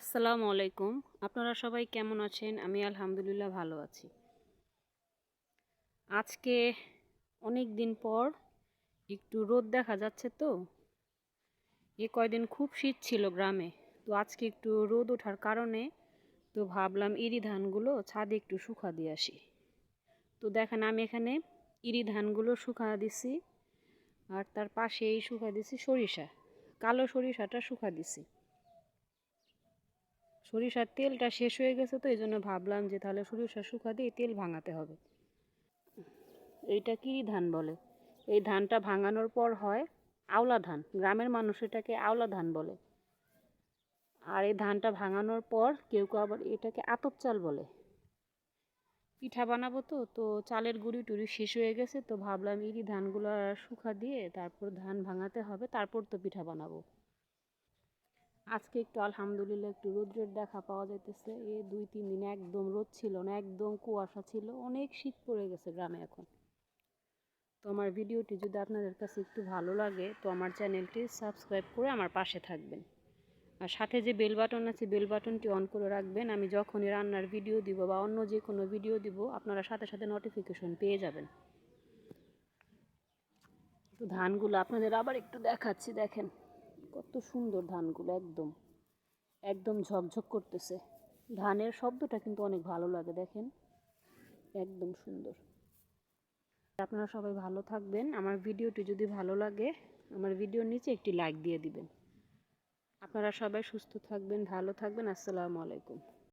আসসালামু আলাইকুম। আপনারা সবাই কেমন আছেন? আমি আলহামদুলিল্লাহ ভালো আছি। আজকে অনেক দিন পর একটু রোদ দেখা যাচ্ছে তো। এ কয়দিন খুব শীত ছিল গ্রামে। তো আজকে একটু রোদ ওঠার কারণে তো ভাবলাম ইরি ধানগুলো ছাদে একটু শুকা দিয়ে আসি। তো দেখেন আমি এখানে ইরি ধানগুলো শুকা দিছি আর তার পাশেই শুকা দিছি সরিষা, কালো সরিষাটা শুকা দিছি। সরিষার তেলটা শেষ হয়ে গেছে তো এই জন্য ভাবলাম যে তাহলে সরিষা শুকা দিয়ে তেল ভাঙাতে হবে। এইটা কিরি ধান বলে? এই ধানটা ভাঙানোর পর হয় আওলা ধান, গ্রামের মানুষ এটাকে আওলা ধান বলে। আর এই ধানটা ভাঙানোর পর কেউ কেউ আবার এটাকে আতপ চাল বলে। পিঠা বানাবো তো তো চালের গুঁড়ি টুড়ি শেষ হয়ে গেছে তো ভাবলাম ইরি ধানগুলো শুকা দিয়ে তারপর ধান ভাঙাতে হবে, তারপর তো পিঠা বানাবো। আজকে একটু আলহামদুলিল্লাহ একটু রোদ্রের দেখা পাওয়া যাইতেছে। এ দুই, তিন দিন একদম রোদ ছিল না, একদম কুয়াশা ছিল, অনেক শীত পড়ে গেছে গ্রামে এখন। তো আমার ভিডিওটি যদি আপনাদের কাছে একটু ভালো লাগে, তো আমার চ্যানেলটি সাবস্ক্রাইব করে আমার পাশে থাকবেন। আর সাথে যে বেল বাটন আছে, বেল বাটনটি অন করে রাখবেন। আমি যখনই রান্নার ভিডিও দিব বা অন্য যে কোনো ভিডিও দিব, আপনারা সাথে সাথে নোটিফিকেশন পেয়ে যাবেন। তো ধানগুলো আপনাদের আবার একটু দেখাচ্ছি, দেখেন। কত সুন্দর ধানগুলো, একদম। একদম ঝকঝক করতেছে। ধানের শব্দটা কিন্তু অনেক ভালো লাগে, দেখেন। একদম সুন্দর। আপনারা সবাই ভালো থাকবেন। আমার ভিডিওটি যদি ভালো লাগে, আমার ভিডিওর নিচে একটি লাইক দিয়ে দিবেন। আপনারা সবাই সুস্থ থাকবেন, ভালো থাকবেন। আসসালামু আলাইকুম।